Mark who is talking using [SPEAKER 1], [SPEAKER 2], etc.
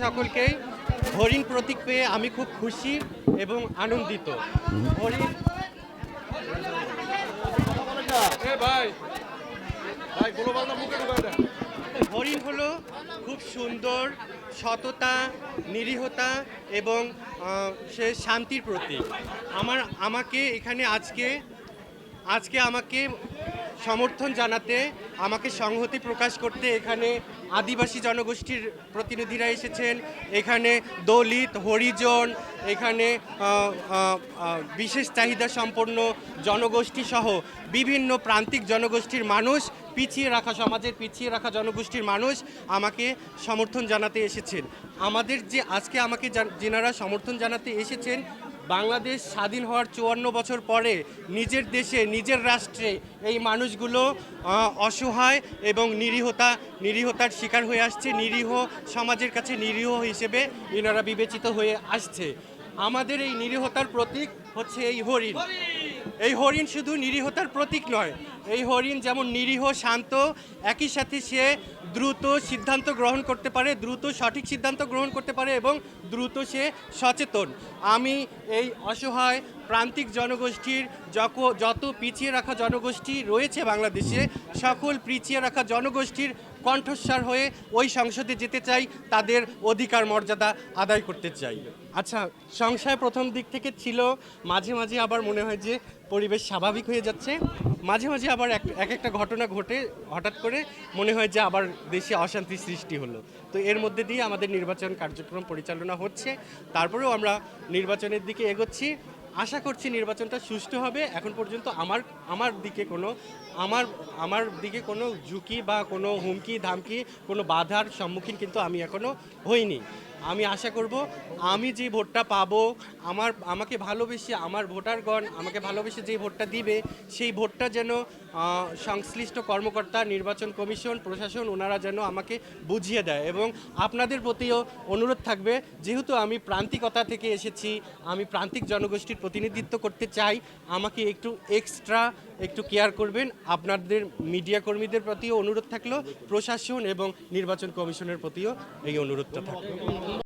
[SPEAKER 1] সকলকেই হরিণ প্রতীক পেয়ে আমি খুব খুশি এবং আনন্দিত। হরিণ হরিণ হলো খুব সুন্দর সততা নিরীহতা এবং সে শান্তির প্রতীক। আমার আমাকে এখানে আজকে আজকে আমাকে সমর্থন জানাতে আমাকে সংহতি প্রকাশ করতে এখানে আদিবাসী জনগোষ্ঠীর প্রতিনিধিরা এসেছেন। এখানে দলিত, হরিজন, এখানে বিশেষ চাহিদা সম্পন্ন জনগোষ্ঠী সহ বিভিন্ন প্রান্তিক জনগোষ্ঠীর মানুষ, পিছিয়ে রাখা সমাজের পিছিয়ে রাখা জনগোষ্ঠীর মানুষ আমাকে সমর্থন জানাতে এসেছেন। আমাদের যে, আজকে আমাকে যেনারা সমর্থন জানাতে এসেছেন বাংলাদেশ স্বাধীন হওয়ার চুয়ান্ন বছর পরে নিজের দেশে, নিজের রাষ্ট্রে এই মানুষগুলো অসহায় এবং নিরীহতা, নিরীহতার শিকার হয়ে আসছে, নিরীহ সমাজের কাছে নিরীহ হিসেবে এনারা বিবেচিত হয়ে আসছে। আমাদের এই নিরীহতার প্রতীক হচ্ছে এই হরিণ। এই হরিণ শুধু নিরীহতার প্রতীক নয়। এই হরিণ যেমন নিরীহ, শান্ত, একই সাথে সে দ্রুত সিদ্ধান্ত গ্রহণ করতে পারে, দ্রুত সঠিক সিদ্ধান্ত গ্রহণ করতে পারে এবং দ্রুত সে সচেতন। আমি এই অসহায় প্রান্তিক জনগোষ্ঠীর যত পিছিয়ে রাখা জনগোষ্ঠী রয়েছে বাংলাদেশে, সকল পিছিয়ে রাখা জনগোষ্ঠীর কণ্ঠস্বর হয়ে ওই সংসদে যেতে চাই, তাদের অধিকার মর্যাদা আদায় করতে চাই। আচ্ছা সংশয় প্রথম দিক থেকে ছিল, মাঝে মাঝে আবার মনে হয় যে পরিবেশ স্বাভাবিক হয়ে যাচ্ছে। মাঝে মাঝে আবার এক এক একটা ঘটনা ঘটে, হঠাৎ করে মনে হয় যে আবার দেশে অশান্তি সৃষ্টি হলো। তো এর মধ্যে দিয়ে আমাদের নির্বাচন কার্যক্রম পরিচালনা হচ্ছে। তারপরেও আমরা নির্বাচনের দিকে এগোচ্ছি। আশা করছি নির্বাচনটা সুষ্ঠু হবে। এখন পর্যন্ত আমার আমার দিকে কোনো, আমার আমার দিকে কোনো ঝুঁকি বা কোনো হুমকি, ধামকি, কোনো বাধার সম্মুখীন কিন্তু আমি এখনও হইনি। আমি আশা করব, আমি যে ভোটটা পাবো, আমার, আমাকে ভালোবেসে আমার ভোটারগণ আমাকে ভালোবেসে যে ভোটটা দিবে, সেই ভোটটা যেন সংশ্লিষ্ট কর্মকর্তা, নির্বাচন কমিশন, প্রশাসন ওনারা যেন আমাকে বুঝিয়ে দেয় এবং আপনাদের প্রতিও অনুরোধ থাকবে, যেহেতু আমি প্রান্তিকতা থেকে এসেছি, আমি প্রান্তিক জনগোষ্ঠীর প্রতিনিধিত্ব করতে চাই, আমাকে একটু এক্সট্রা একটু কেয়ার করবেন। আপনাদের মিডিয়া কর্মীদের প্রতিও অনুরোধ থাকল, প্রশাসন এবং নির্বাচন কমিশনের প্রতিও এই অনুরোধটা থাকল।